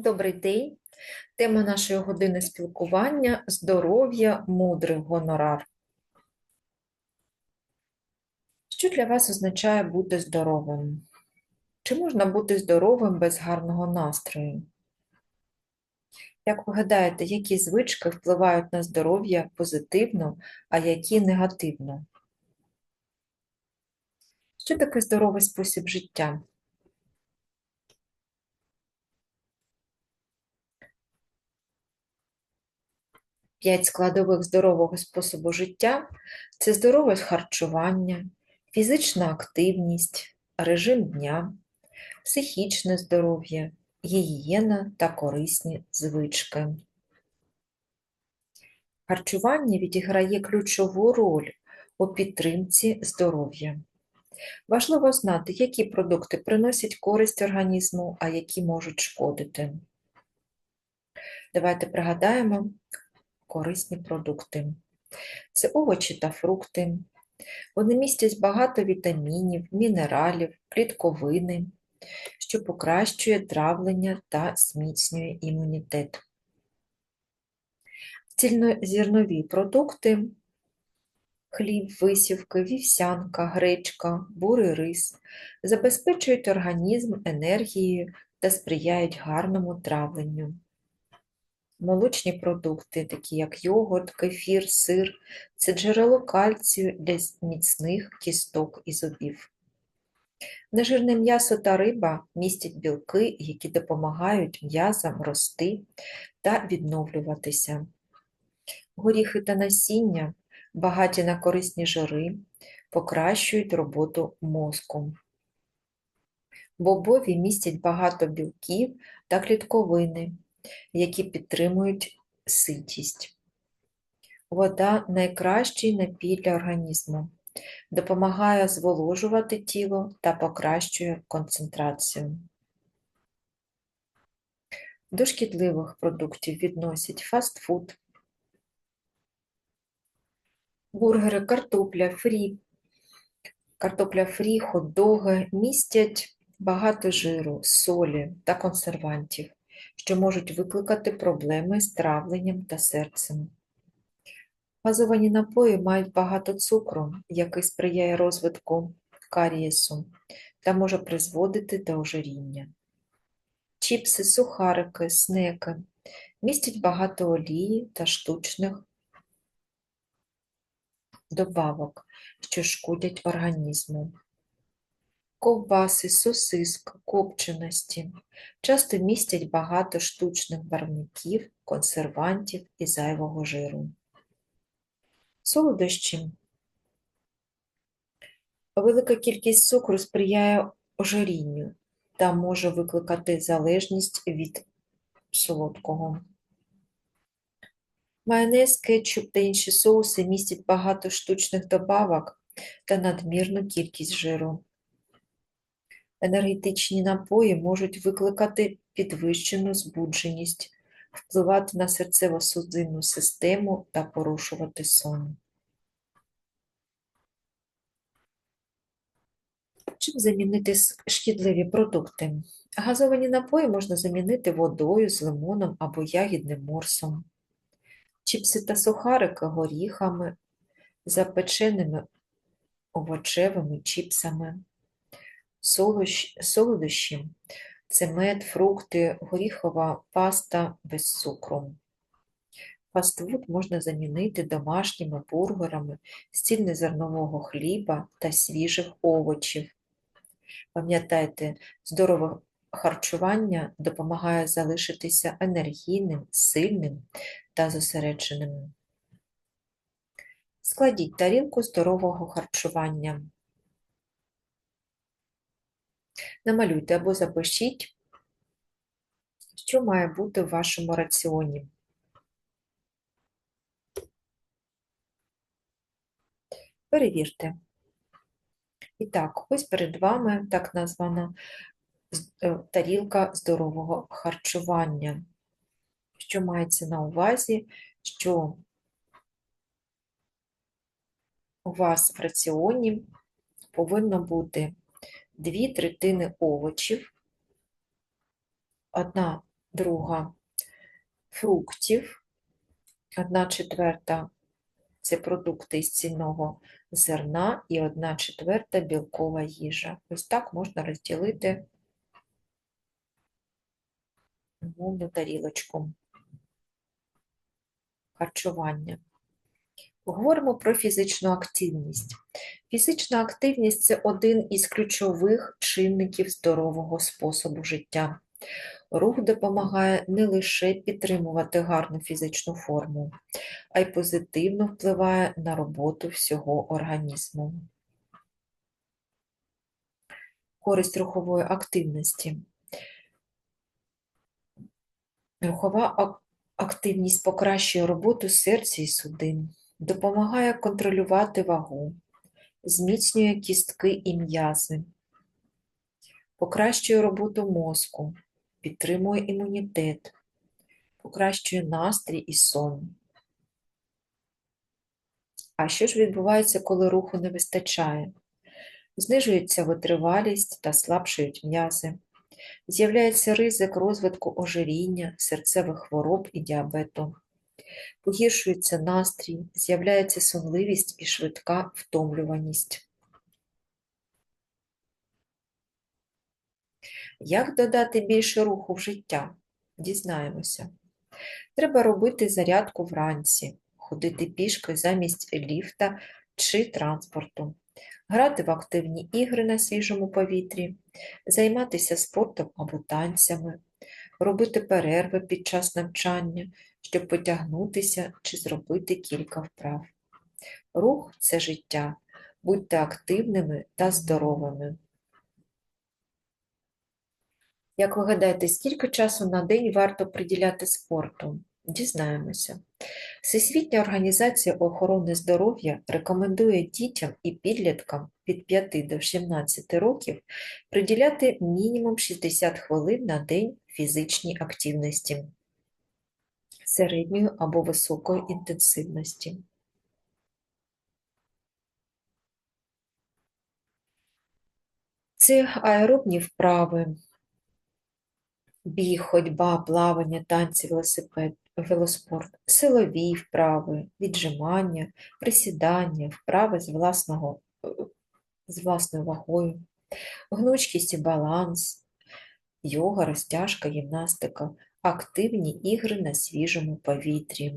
Добрий день. Тема нашої години спілкування здоров'я, мудрий гонорар. Що для вас означає бути здоровим? Чи можна бути здоровим без гарного настрою? Як ви гадаєте, які звички впливають на здоров'я позитивно, а які негативно? Що таке здоровий спосіб життя? П'ять складових здорового способу життя це здорове харчування, фізична активність, режим дня, психічне здоров'я, гігієна та корисні звички. Харчування відіграє ключову роль у підтримці здоров'я. Важливо знати, які продукти приносять користь організму, а які можуть шкодити. Давайте пригадаємо корисні продукти. Це овочі та фрукти. Вони містять багато вітамінів, мінералів, клітковини, що покращує травлення та зміцнює імунітет. Цільнозернові продукти хліб, висівки, вівсянка, гречка, бурий рис забезпечують організм енергією та сприяють гарному травленню. Молочні продукти, такі як йогурт, кефір, сир, це джерело кальцію для міцних кісток і зубів. Нежирне м'ясо та риба містять білки, які допомагають м'язам рости та відновлюватися. Горіхи та насіння, багаті на корисні жири, покращують роботу мозку. Бобові містять багато білків та клітковини, які підтримують ситість. Вода найкращий напій для організму, допомагає зволожувати тіло та покращує концентрацію. До шкідливих продуктів відносять фастфуд, бургери, картопля, фрі, картопля фрі, хот-доги містять багато жиру, солі та консервантів що можуть викликати проблеми з травленням та серцем. Газовані напої мають багато цукру, який сприяє розвитку карієсу та може призводити до ожиріння. Чіпси, сухарики, снеки містять багато олії та штучних добавок, що шкодять організму ковбаси, сосиска, копченості часто містять багато штучних барвників, консервантів і зайвого жиру. Солодощі. Велика кількість цукру сприяє ожирінню та може викликати залежність від солодкого. Майонез, кетчуп та інші соуси містять багато штучних добавок та надмірну кількість жиру. Енергетичні напої можуть викликати підвищену збудженість, впливати на серцево-судинну систему та порушувати сон. Чим замінити шкідливі продукти? Газовані напої можна замінити водою з лимоном або ягідним морсом, чіпси та сухарики горіхами, запеченими овочевими чіпсами солодощі це мед, фрукти, горіхова паста без цукру. Фастфуд можна замінити домашніми бургерами з цільнозернового хліба та свіжих овочів. Пам'ятайте, здорове харчування допомагає залишитися енергійним, сильним та зосередженим. Складіть тарілку здорового харчування. Намалюйте або запишіть, що має бути в вашому раціоні. Перевірте. І так, ось перед вами так названа е, тарілка здорового харчування. Що мається на увазі, що у вас в раціоні повинно бути дві третини овочів, одна друга фруктів, одна четверта це продукти із цінного зерна і одна четверта білкова їжа. Ось так можна розділити умовну тарілочку харчування. Поговоримо про фізичну активність. Фізична активність це один із ключових чинників здорового способу життя. Рух допомагає не лише підтримувати гарну фізичну форму, а й позитивно впливає на роботу всього організму. Користь рухової активності. Рухова активність покращує роботу серця і судин, допомагає контролювати вагу, зміцнює кістки і м'язи, покращує роботу мозку, підтримує імунітет, покращує настрій і сон. А що ж відбувається, коли руху не вистачає? Знижується витривалість та слабшають м'язи. З'являється ризик розвитку ожиріння, серцевих хвороб і діабету. Погіршується настрій, з'являється сонливість і швидка втомлюваність. Як додати більше руху в життя? Дізнаємося. Треба робити зарядку вранці, ходити пішки замість ліфта чи транспорту, грати в активні ігри на свіжому повітрі, займатися спортом або танцями, робити перерви під час навчання, щоб потягнутися чи зробити кілька вправ. Рух це життя. Будьте активними та здоровими. Як ви гадаєте, скільки часу на день варто приділяти спорту? Дізнаємося. Всесвітня організація охорони здоров'я рекомендує дітям і підліткам від 5 до 17 років приділяти мінімум 60 хвилин на день фізичній активності середньої або високої інтенсивності. Це аеробні вправи, біг, ходьба, плавання, танці, велосипед, велоспорт, силові вправи, віджимання, присідання, вправи з, власного, з власною вагою, гнучкість і баланс, йога, розтяжка, гімнастика, активні ігри на свіжому повітрі,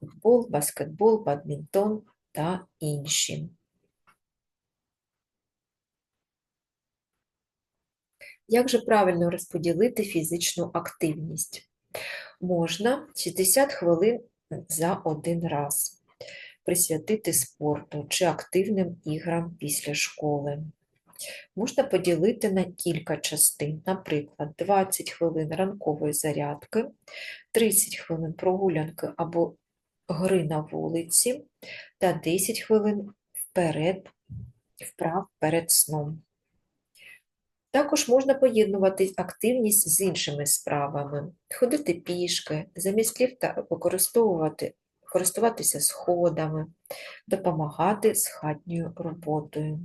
футбол, баскетбол, бадмінтон та інші. Як же правильно розподілити фізичну активність? Можна 60 хвилин за один раз присвятити спорту чи активним іграм після школи. Можна поділити на кілька частин, наприклад, 20 хвилин ранкової зарядки, 30 хвилин прогулянки або гри на вулиці та 10 хвилин вперед, вправ перед сном. Також можна поєднувати активність з іншими справами, ходити пішки, замість ліфта використовувати, користуватися сходами, допомагати з хатньою роботою.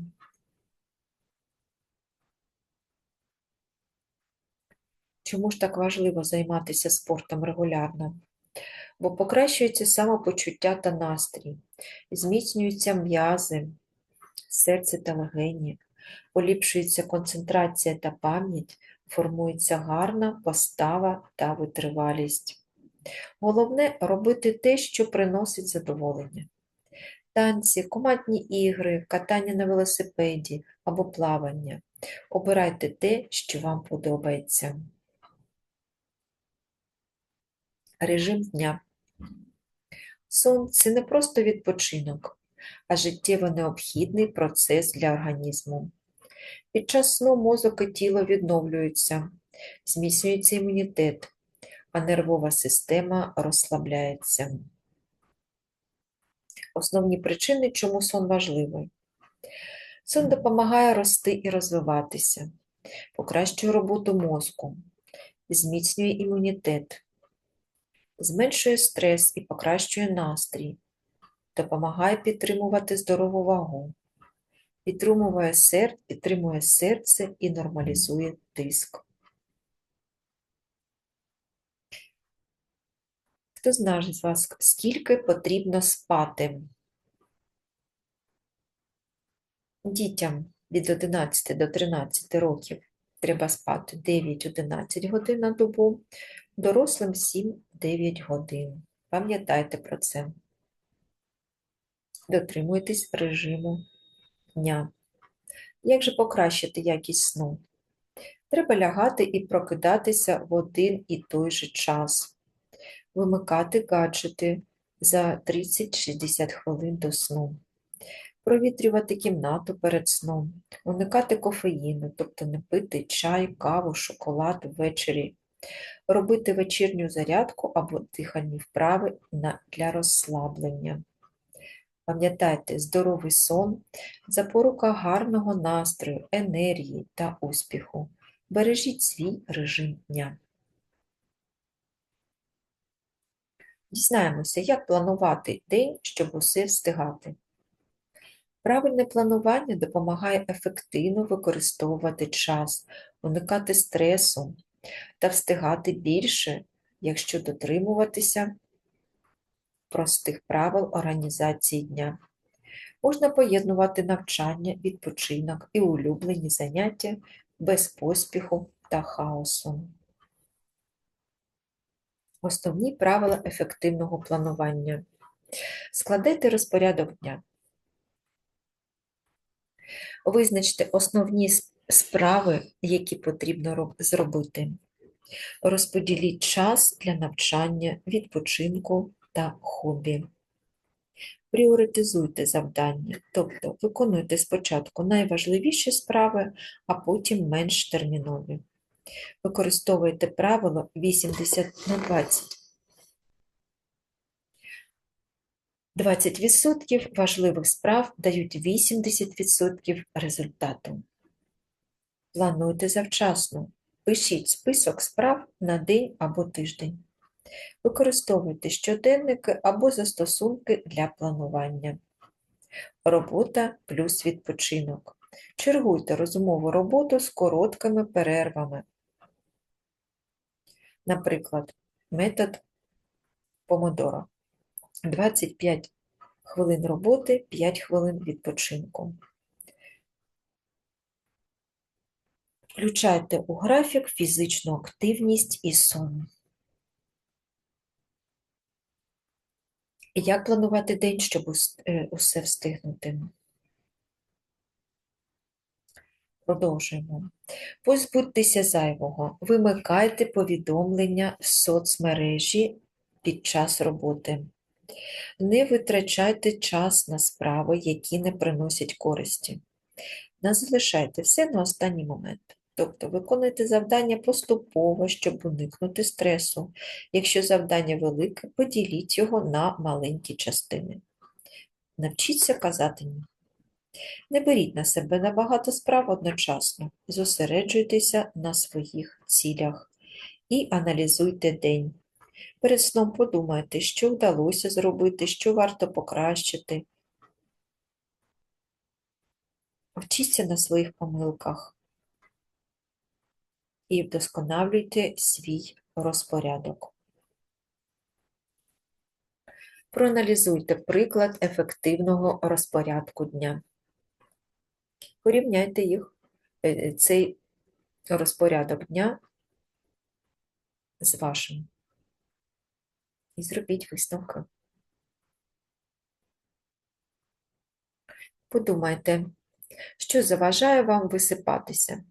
Чому ж так важливо займатися спортом регулярно? Бо покращується самопочуття та настрій, зміцнюються м'язи, серце та легені, поліпшується концентрація та пам'ять, формується гарна постава та витривалість. Головне робити те, що приносить задоволення. Танці, командні ігри, катання на велосипеді або плавання. Обирайте те, що вам подобається. Режим дня. Сон це не просто відпочинок, а життєво необхідний процес для організму. Під час сну мозок і тіло відновлюються, зміцнюється імунітет, а нервова система розслабляється. Основні причини, чому сон важливий. Сон допомагає рости і розвиватися, покращує роботу мозку, зміцнює імунітет, зменшує стрес і покращує настрій, допомагає підтримувати здорову вагу, підтримує, сер... підтримує серце і нормалізує тиск. Хто знає з вас, скільки потрібно спати? Дітям від 11 до 13 років треба спати 9-11 годин на добу, дорослим 7-9 годин. Пам'ятайте про це. Дотримуйтесь режиму дня. Як же покращити якість сну? Треба лягати і прокидатися в один і той же час, вимикати гаджети за 30-60 хвилин до сну, провітрювати кімнату перед сном, уникати кофеїну, тобто не пити чай, каву, шоколад ввечері, робити вечірню зарядку або дихальні вправи для розслаблення. Пам'ятайте, здоровий сон – запорука гарного настрою, енергії та успіху. Бережіть свій режим дня. Дізнаємося, як планувати день, щоб усе встигати. Правильне планування допомагає ефективно використовувати час, уникати стресу та встигати більше, якщо дотримуватися простих правил організації дня. Можна поєднувати навчання, відпочинок і улюблені заняття без поспіху та хаосу. Основні правила ефективного планування. Складайте розпорядок дня. Визначте основні справи, які потрібно зробити. Розподіліть час для навчання, відпочинку та хобі. Пріоритизуйте завдання, тобто виконуйте спочатку найважливіші справи, а потім менш термінові. Використовуйте правило 80 на 20. 20% важливих справ дають 80% результату. Плануйте завчасно. Пишіть список справ на день або тиждень. Використовуйте щоденники або застосунки для планування. Робота плюс відпочинок. Чергуйте розумову роботу з короткими перервами. Наприклад, метод помодоро. 25 хвилин роботи, 5 хвилин відпочинку. Включайте у графік фізичну активність і сон. Як планувати день, щоб е, усе встигнути? Продовжуємо. Позбудьтеся зайвого. Вимикайте повідомлення в соцмережі під час роботи. Не витрачайте час на справи, які не приносять користі. Не залишайте все на останній момент. Тобто виконуйте завдання поступово, щоб уникнути стресу. Якщо завдання велике, поділіть його на маленькі частини. Навчіться казати ні. Не беріть на себе набагато справ одночасно. Зосереджуйтеся на своїх цілях і аналізуйте день. Перед сном подумайте, що вдалося зробити, що варто покращити. Вчіться на своїх помилках і вдосконалюйте свій розпорядок. Проаналізуйте приклад ефективного розпорядку дня. Порівняйте їх, е, цей розпорядок дня з вашим. І зробіть висновки. Подумайте, що заважає вам висипатися.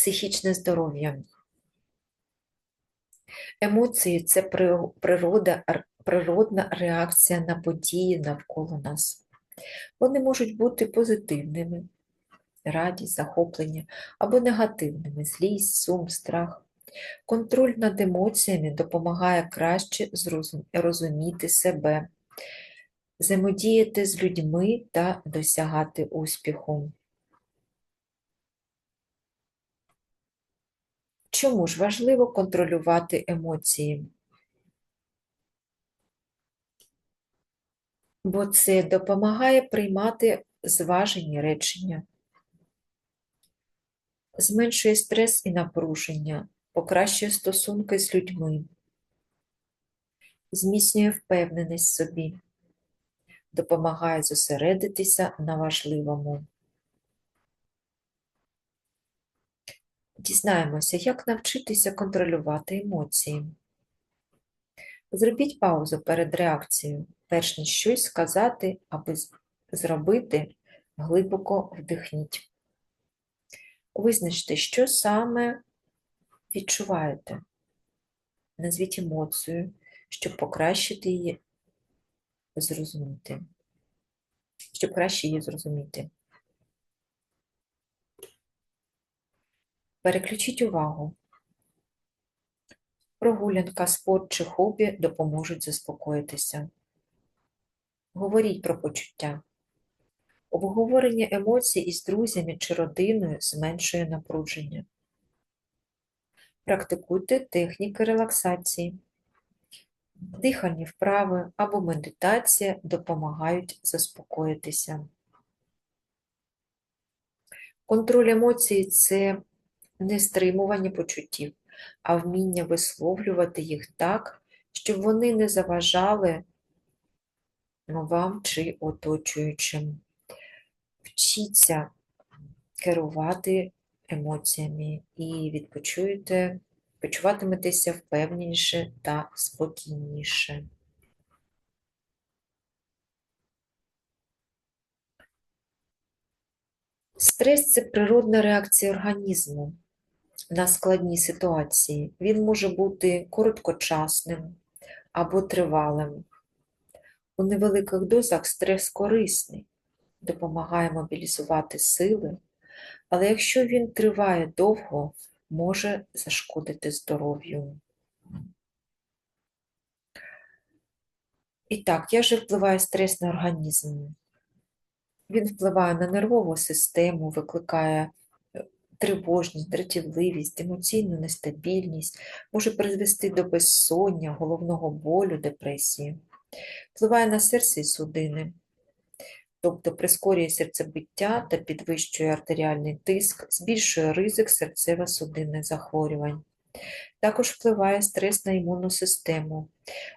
Психічне здоров'я. Емоції це природа, природна реакція на події навколо нас. Вони можуть бути позитивними, радість, захоплення, або негативними, злість, сум, страх. Контроль над емоціями допомагає краще розуміти себе, взаємодіяти з людьми та досягати успіху. Чому ж важливо контролювати емоції? Бо це допомагає приймати зважені речення. зменшує стрес і напруження, покращує стосунки з людьми, зміцнює впевненість в собі, допомагає зосередитися на важливому. Дізнаємося, як навчитися контролювати емоції. Зробіть паузу перед реакцією, перш ніж щось сказати, аби зробити, глибоко вдихніть. Визначте, що саме відчуваєте. Назвіть емоцію, щоб покращити її зрозуміти. Щоб краще її зрозуміти. Переключіть увагу. Прогулянка, спорт чи хобі допоможуть заспокоїтися. Говоріть про почуття. Обговорення емоцій із друзями чи родиною зменшує напруження. Практикуйте техніки релаксації. Дихальні вправи або медитація допомагають заспокоїтися. Контроль емоцій це не стримування почуттів, а вміння висловлювати їх так, щоб вони не заважали вам чи оточуючим. Вчіться керувати емоціями і відпочуєте, почуватиметеся впевненіше та спокійніше. Стрес це природна реакція організму на складні ситуації. Він може бути короткочасним або тривалим. У невеликих дозах стрес корисний, допомагає мобілізувати сили, але якщо він триває довго, може зашкодити здоров'ю. І так, як же впливає стрес на організм? Він впливає на нервову систему, викликає тривожність, дратівливість, емоційну нестабільність, може призвести до безсоння, головного болю, депресії. Впливає на серце і судини, тобто прискорює серцебиття та підвищує артеріальний тиск, збільшує ризик серцево-судинних захворювань. Також впливає стрес на імунну систему,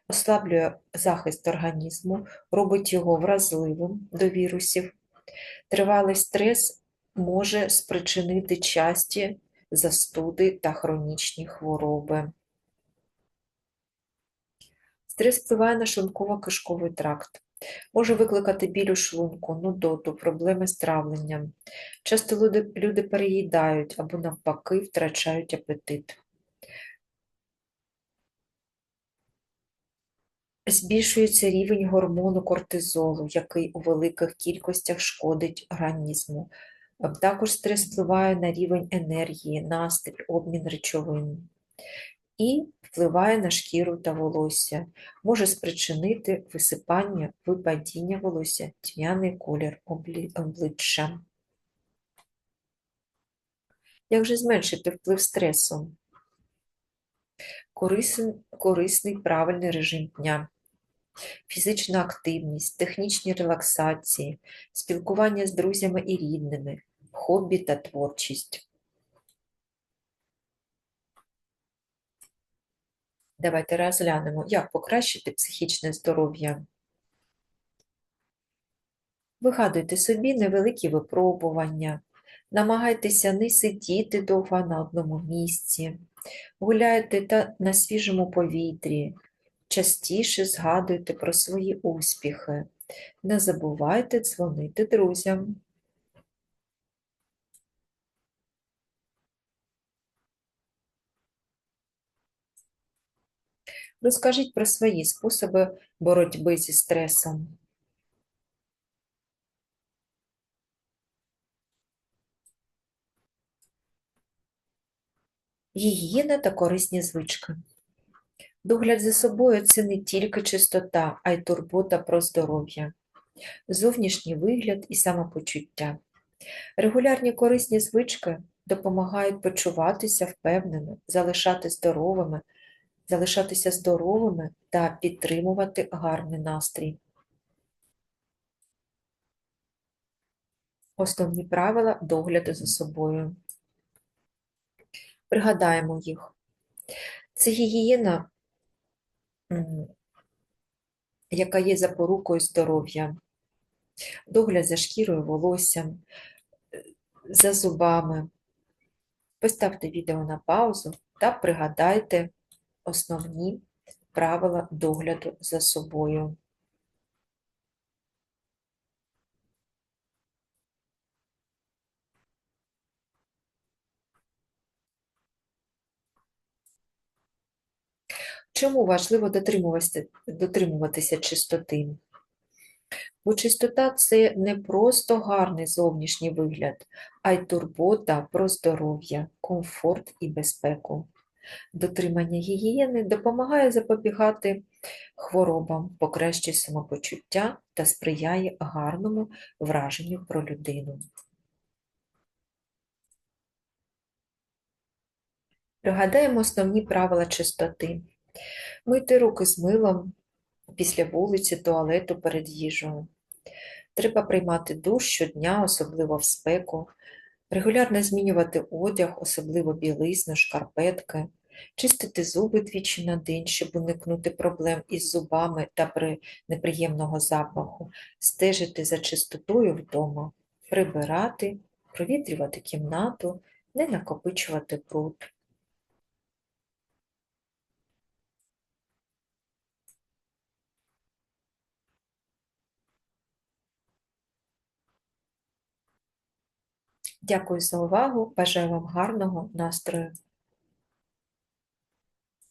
ослаблює захист організму, робить його вразливим до вірусів. Тривалий стрес може спричинити часті застуди та хронічні хвороби. Стрес впливає на шлунково-кишковий тракт, може викликати біль у шлунку, нудоту, проблеми з травленням. Часто люди, люди переїдають або навпаки втрачають апетит. Збільшується рівень гормону кортизолу, який у великих кількостях шкодить організму. Також стрес впливає на рівень енергії, настрій, обмін речовин і впливає на шкіру та волосся, може спричинити висипання, випадіння волосся, тьмяний колір обличчя. Як же зменшити вплив стресу? Корисний правильний режим дня, фізична активність, технічні релаксації, спілкування з друзями і рідними, хобі та творчість. Давайте розглянемо, як покращити психічне здоров'я. Вигадуйте собі невеликі випробування, намагайтеся не сидіти довго на одному місці, гуляйте та на свіжому повітрі, частіше згадуйте про свої успіхи, не забувайте дзвонити друзям. Розкажіть про свої способи боротьби зі стресом. Гігієна та корисні звички. Догляд за собою це не тільки чистота, а й турбота про здоров'я, зовнішній вигляд і самопочуття. Регулярні корисні звички допомагають почуватися впевнено, залишати здоровими, залишатися здоровими та підтримувати гарний настрій. Основні правила догляду за собою. Пригадаємо їх. Це гігієна, яка є запорукою здоров'я, догляд за шкірою, волоссям, е, за зубами. Поставте відео на паузу та пригадайте основні правила догляду за собою. Чому важливо дотримуватися, дотримуватися чистоти? Бо чистота це не просто гарний зовнішній вигляд, а й турбота про здоров'я, комфорт і безпеку. Дотримання гігієни допомагає запобігати хворобам, покращує самопочуття та сприяє гарному враженню про людину. Пригадаємо основні правила чистоти. Мити руки з милом після вулиці, туалету перед їжею. Треба приймати душ щодня, особливо в спеку, регулярно змінювати одяг, особливо білизну, шкарпетки, чистити зуби двічі на день, щоб уникнути проблем із зубами та при неприємного запаху, стежити за чистотою вдома, прибирати, провітрювати кімнату, не накопичувати бруд. Дякую за увагу. Бажаю вам гарного настрою.